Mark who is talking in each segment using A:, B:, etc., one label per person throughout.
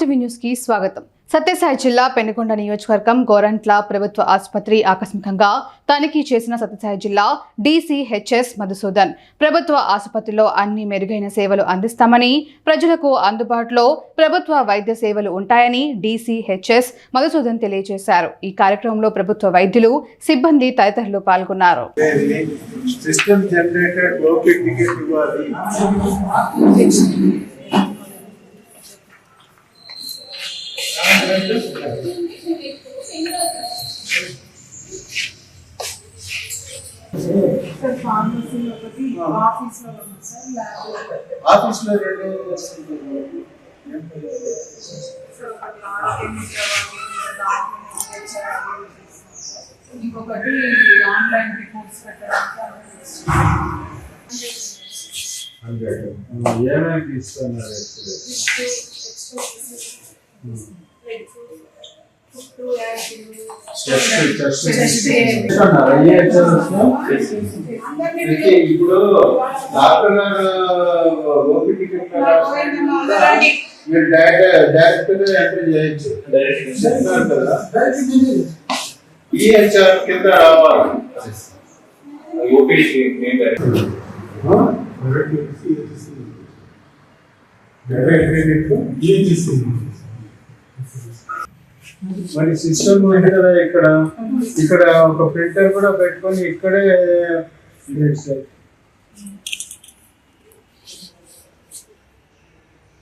A: TV న్యూస్కి స్వాగతం. సత్యసాయి జిల్లా పెనుకొండ నియోజకవర్గం గోరంట్ల ప్రభుత్వ ఆసుపత్రి ఆకస్మికంగా తనిఖీ చేసిన సత్యసాయి జిల్లా డీసీహెచ్ఎస్ మధుసూదన్. ప్రభుత్వ ఆసుపత్రిలో అన్ని మెరుగైన సేవలు అందిస్తామని ప్రజలకు అందుబాటులో ప్రభుత్వ వైద్య సేవలు ఉంటాయని డీసీహెచ్ఎస్ మధుసూదన్ తెలియజేశారు. ఈ కార్యక్రమంలో ప్రభుత్వ వైద్యులు సిబ్బంది తదితరులు పాల్గొన్నారు.
B: సిస్టమ్
C: ఆఫీస్ లో ఉంది సార్ ల్యాబ్
B: ఆఫీస్ లో రెండు వస్తుంటారు ఏం పని?
C: సార్ ఒకటి ఆరోగ్యం ఇంకొకటి ఆన్లైన్ రిపోర్ట్స్ పెట్టడానికి
B: హండ్రెడ్ ఏమేమి ఇస్తున్నారు ఇప్పుడు డాక్టర్ గారు ఓపీ టికెట్ మీరు డైరెక్ట్ డైరెక్ట్ ఎంట్రీ చేయొచ్చు ఈహెచ్ఆర్ కింద రావాలి
D: నేను డైరెక్ట్
B: మరి సిస్టమ్ ఉంది కదా ఇక్కడ. ఇక్కడ ఒక ప్రింటర్ కూడా పెట్టుకొని ఇక్కడే.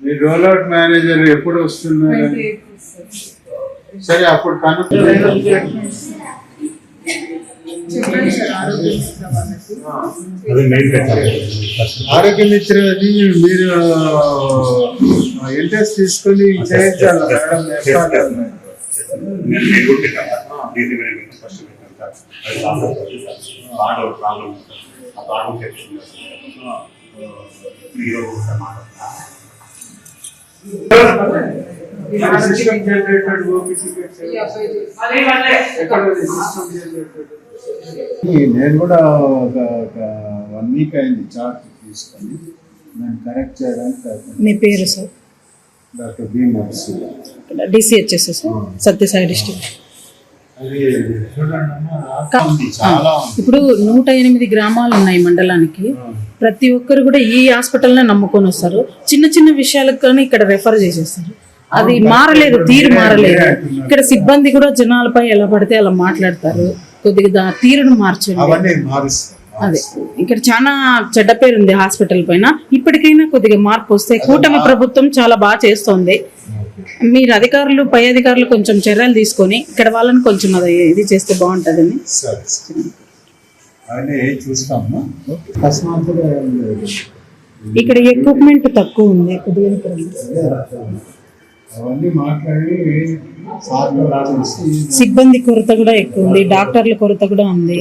B: మీ రోల్ అవుట్ మేనేజర్ ఎప్పుడు వస్తున్నారు? సరే అప్పుడు
C: ఆరోగ్యం
B: మిత్ర అది మీరు ఇంట్రెస్ట్ తీసుకొని చేయించాలి. మేడం.
D: నేను ఫస్ట్ అది ప్రాబ్లం ఆ ప్రాబ్లం చెప్తుంది మాట్లాడుతున్నా
B: సిస్టమ్ జనరేటెడ్ ఉంది సిస్టమ్ జనరేటెడ్ నేను కూడా ఒక వన్ వీక్ అయింది చార్ట్ తీసుకొని. నేను కరెక్ట్ చేయడానికి
E: మీ పేరు sir doctor
B: B Madhusudan DCHS Sathya ఉంది.
E: ఇప్పుడు నూట ఎనిమిది గ్రామాలు ఉన్నాయి మండలానికి. ప్రతి ఒక్కరు కూడా ఈ హాస్పిటల్నే నమ్ముకొని వస్తారు. చిన్న చిన్న విషయాలకు కానీ ఇక్కడ రెఫర్ చేసేస్తారు. అది మారలేదు తీరు మారలేదు. ఇక్కడ సిబ్బంది కూడా జనాలపై ఎలా పడితే అలా మాట్లాడతారు. కొద్దిగా తీరును మార్చండి. అదే. ఇక్కడ చాలా చెడ్డ పేరు ఉంది హాస్పిటల్ పైన. ఇప్పటికైనా కొద్దిగా మార్పు వస్తే కూటమి ప్రభుత్వం చాలా బాగా చేస్తోంది. మీరు అధికారులు పై అధికారులు కొంచెం చర్యలు తీసుకొని ఇక్కడ వాళ్ళని కొంచెం అది ఇది చేస్తే బాగుంటుందని.
B: చూస్తాము.
E: ఇక్కడ ఎక్విప్మెంట్ తక్కువ ఉంది సిబ్బంది కొరత కూడా ఎక్కువ ఉంది డాక్టర్ల కొరత కూడా ఉంది.